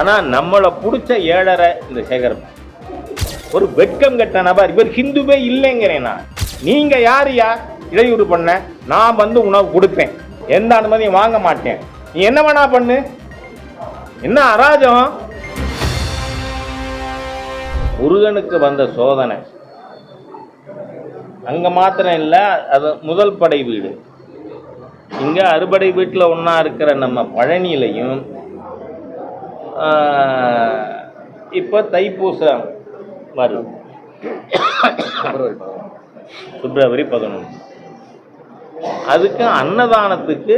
ஆனால் நம்மளை பிடிச்ச ஏழரை இந்த சேகர் ஒரு வெட்கம் கெட்ட நபர். இவர் ஹிந்துவே இல்லைங்கிறேன் நான். யார் யார் இடையூறு பண்ண. நான் வந்து உணவு கொடுப்பேன். எந்த அனுமதியும் வாங்க மாட்டேன். நீ என்ன வேணா பண்ணு. என்ன அராஜகம்? முருகனுக்கு வந்த சோதனை. அங்கே மாத்திரம் இல்லை அது முதல் படை வீடு. இங்கே அறுபடை வீட்டில் ஒன்றா இருக்கிற நம்ம பழனியிலையும் இப்போ தைப்பூசம் வருது பிப்ரவரி பதினொன்று. அதுக்கு அன்னதானத்துக்கு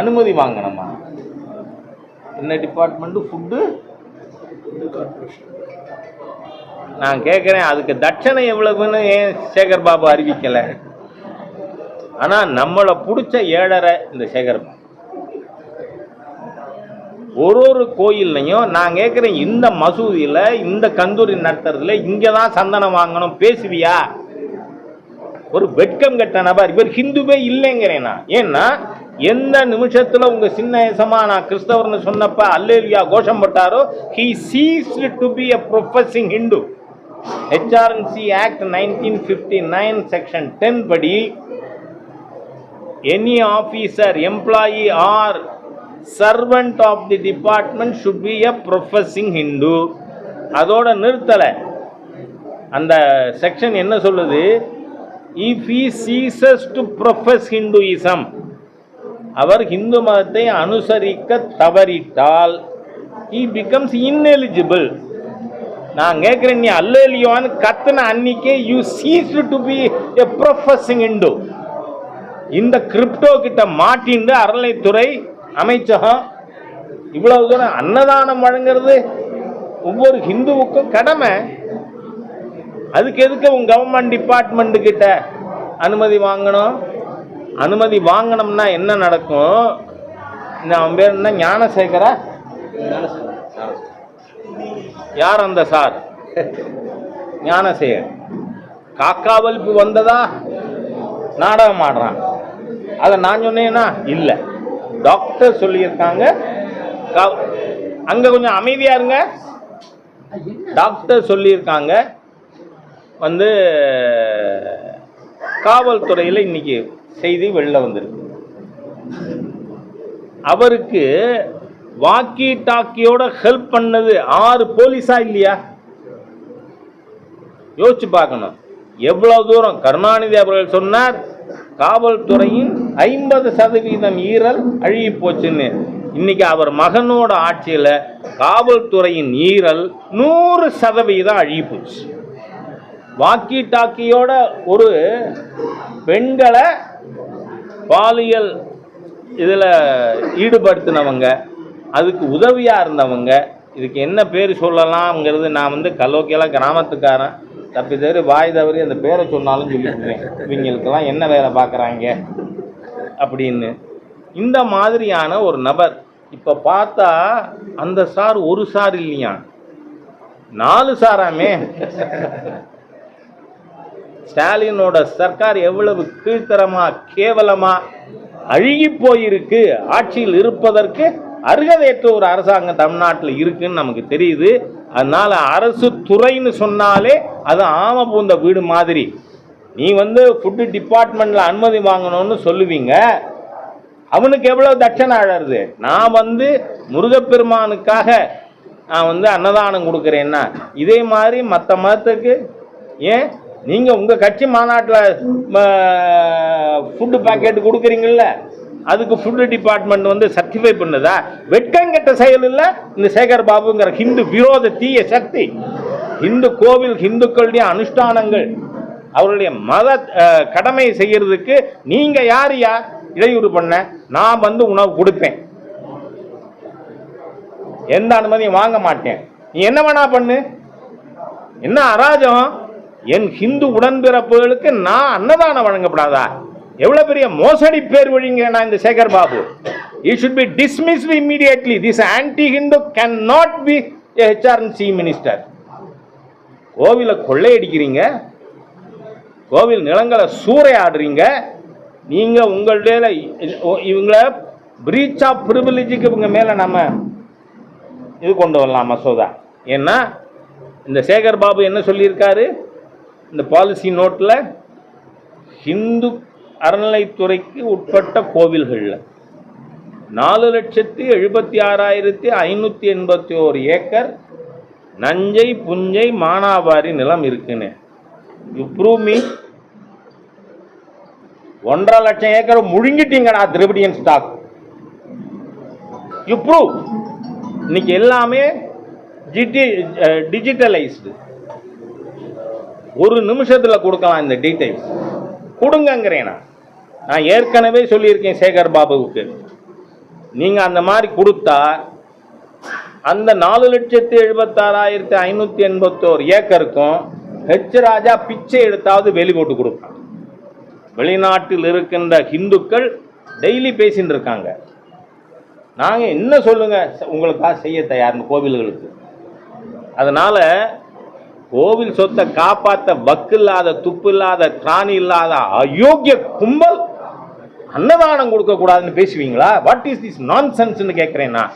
அனுமதி வாங்கணுமா? என்ன டிபார்ட்மெண்ட்டு ஃபுட்டு நான் கேட்குறேன் அதுக்கு தட்சணை எவ்வளவுன்னு ஏன் சேகர் பாபு அறிவிக்கலை? ஆனால் நம்மளை பிடிச்ச ஏழரை இந்த சேகர் பாபு. ஒரு ஒரு கோயில்லையும் நான் கேட்குறேன் இந்த மசூதியில் இந்த கந்தூரி நடத்துறதுல இங்கே தான் சந்தனம் வாங்கணும் பேசுவியா? ஒரு வெட்கம் கெட்ட நபர் இவர் ஹிந்துவே இல்லைங்கிறேன் நான். ஏன்னா எந்த நிமிஷத்தில் உங்கள் சின்ன ஏசமா நான் கிறிஸ்தவர்னு சொன்னப்ப அல்லேலியா கோஷம் பட்டாரோ he ceases to be a professing Hindu HR and CE act nineteen fifty nine section ten படி any officer employee or servant of the department should be a professing Hindu அதோட நிறுத்தலை. அந்த செக்ஷன் என்ன சொல்லுது? If he ceases to profess Hinduism அவர் ஹிந்து மதத்தை அனுசரிக்க தவறிட்டால் he becomes ineligible நான் கேட்குறேன் நீ அல்லலியோன்னு கத்துன அன்னைக்கே you cease to be a professing into இந்த கிரிப்டோ கிட்ட மாட்டிண்டு அறநிலைத்துறை அமைச்சகம் இவ்வளவு தூரம் அன்னதானம் வழங்குறது ஒவ்வொரு ஹிந்துவுக்கும் கடமை. அதுக்கு எதுக்கு உங்க கவர்மெண்ட் டிபார்ட்மெண்ட் கிட்ட அனுமதி வாங்கணும்? அனுமதி வாங்கினோம்னா என்ன நடக்கும்? அவன் பேர் என்ன? ஞானசேகரா? யார் அந்த சார்? ஞானசேகர். காக்காவல்பு வந்ததா? நாடகம் ஆடுறான். அதை நான் சொன்னேன்னா இல்லை. டாக்டர் சொல்லியிருக்காங்க. அங்கே கொஞ்சம் அமைதியாக இருங்க. டாக்டர் சொல்லியிருக்காங்க. வந்து காவல்துறையில் இன்னைக்கு செய்தி வெளில வந்திருக்கு. அவருக்கு வாக்கி டாக்கியோட ஹெல்ப் பண்ணது ஆறு போலீஸா இல்லையா? யோசிச்சு பார்க்கணும். எவ்வளவு தூரம்? கருணாநிதி அவர்கள் சொன்னார் காவல்துறையின் ஐம்பது சதவீதம் ஈரல் அழுகி போச்சுன்னு. இன்னைக்கு அவர் மகனோட ஆட்சியில் காவல்துறையின் ஈரல் நூறு சதவீதம் அழுகி போச்சு. வாக்கி டாக்கியோட ஒரு பெண்களை பாலியல் இதில் ஈடுபடுத்தினவங்க அதுக்கு உதவியாக இருந்தவங்க இதுக்கு என்ன பேர் சொல்லலாம்ங்கிறது நான் வந்து கலோக்கியெல்லாம் கிராமத்துக்காரன் தப்பி தவிர வாய் தவறி அந்த பேரை சொன்னாலும் சொல்லிடுவேன். இவங்களுக்கெல்லாம் என்ன வேலை பார்க்குறாங்க? அப்படின்னு. இந்த மாதிரியான ஒரு நபர் இப்போ பார்த்தா அந்த சார் ஒரு சார் இல்லையா? நாலு சாராமே. ஸ்டாலினோட சர்க்கார் எவ்வளவு கீழ்த்தரமா கேவலமா அழுகி போயிருக்கு. ஆட்சியில் இருப்பதற்கு அருகதையற்ற ஒரு அரசாங்கம் தமிழ்நாட்டில் இருக்குன்னு நமக்கு தெரியுது. அதனால அரசு துறைன்னு சொன்னாலே அது ஆம பூந்த வீடு மாதிரி. நீ வந்து ஃபுட்டு டிபார்ட்மெண்ட்டில் அனுமதி வாங்கணும்னு சொல்லுவீங்க. அவனுக்கு எவ்வளோ தட்சணை அழறது? நான் வந்து முருகப்பெருமானுக்காக நான் வந்து அன்னதானம் கொடுக்குறேன்னா இதே மாதிரி மற்ற மதத்துக்கு ஏன் நீங்கள் உங்கள் கட்சி மாநாட்டில் ஃபுட்டு பேக்கெட் கொடுக்குறீங்கள அதுக்கு ஃபுட்டு டிபார்ட்மெண்ட் வந்து சர்டிஃபை பண்ணுதா? வெட்கங்கெட்ட செயல் இல்லை இந்த சேகர் பாபுங்கிற ஹிந்து விரோத தீய சக்தி. இந்து கோவில் ஹிந்துக்களுடைய அனுஷ்டானங்கள் அவருடைய மத கடமை செய்யறதுக்கு நீங்கள் யார் யார் இடையூறு பண்ண நான் வந்து உணவு கொடுப்பேன். எந்த அனுமதியும் வாங்க மாட்டேன். நீ என்ன வேணா பண்ணு. என்ன அராஜகம்? என் ஹிந்து உடன்பிறப்புகளுக்கு நான் அன்னதானம் வழங்கப்படாதா? எவ்வளவு பெரிய மோசடி பேர் வழிங்க நான் இந்த Sekar Babu. He should be dismissed immediately this anti Hindu can not be HR and CE minister கோவிலை கொள்ளையடிக்கிறீங்க. கோவில் நிலங்களை சூறையாடுறீங்க. நீங்கள் உங்களுடைய இவங்கள பிரீச் ஆஃப் ப்ரிவிலேஜுக்கு இவங்க மேலே நம்ம இது கொண்டு வரலாம் மசோதா. ஏன்னா இந்த சேகர் பாபு என்ன சொல்லியிருக்காரு? இந்த பாலிசி நோட்டில் ஹிந்து அறநிலைத்துறைக்கு உட்பட்ட கோவில்களில் நாலு லட்சத்தி எழுபத்தி ஆறாயிரத்தி ஐநூற்றி எண்பத்தி ஓரு ஏக்கர் நஞ்சை புஞ்சை மானாவாரி நிலம் இருக்குன்னு. யூ ப்ரூவ் மீ ஒன்றரை லட்சம் ஏக்கர் முழுங்கிட்டீங்கடா திரிபடியன் ஸ்டாக் யூ ப்ரூவ் இன்னைக்கு எல்லாமே ஜிடி டிஜிட்டலைஸ்டு ஒரு நிமிஷத்தில் கொடுக்கலாம் இந்த டீட்டெயில்ஸ் கொடுங்கங்கிறேன் நான். நான் ஏற்கனவே சொல்லியிருக்கேன் சேகர் பாபுவுக்கு. நீங்கள் அந்த மாதிரி கொடுத்தா அந்த நாலு லட்சத்தி எழுபத்தாறாயிரத்தி ஐநூற்றி எண்பத்தோரு ஏக்கருக்கும் ஹெச் ராஜா பிச்சை எடுத்தாவது வெளி போட்டு கொடுப்பான். வெளிநாட்டில் இருக்கின்ற ஹிந்துக்கள் டெய்லி பேசின்னு இருக்காங்க. நாங்கள் என்ன சொல்லுங்கள் உங்களுக்காக செய்ய தயார்னு கோவில்களுக்கு. அதனால் கோவில் சொத்தை காப்பாற்ற வக்கு இல்லாத துப்பு இல்லாத திராணி இல்லாத அயோக்கிய கும்பல் அன்னதானம் கொடுக்க கூடாதுன்னு பேசுவீங்களா? வாட் இஸ் திஸ் நான் சென்ஸ்ன்னு கேட்குறேன் நான்.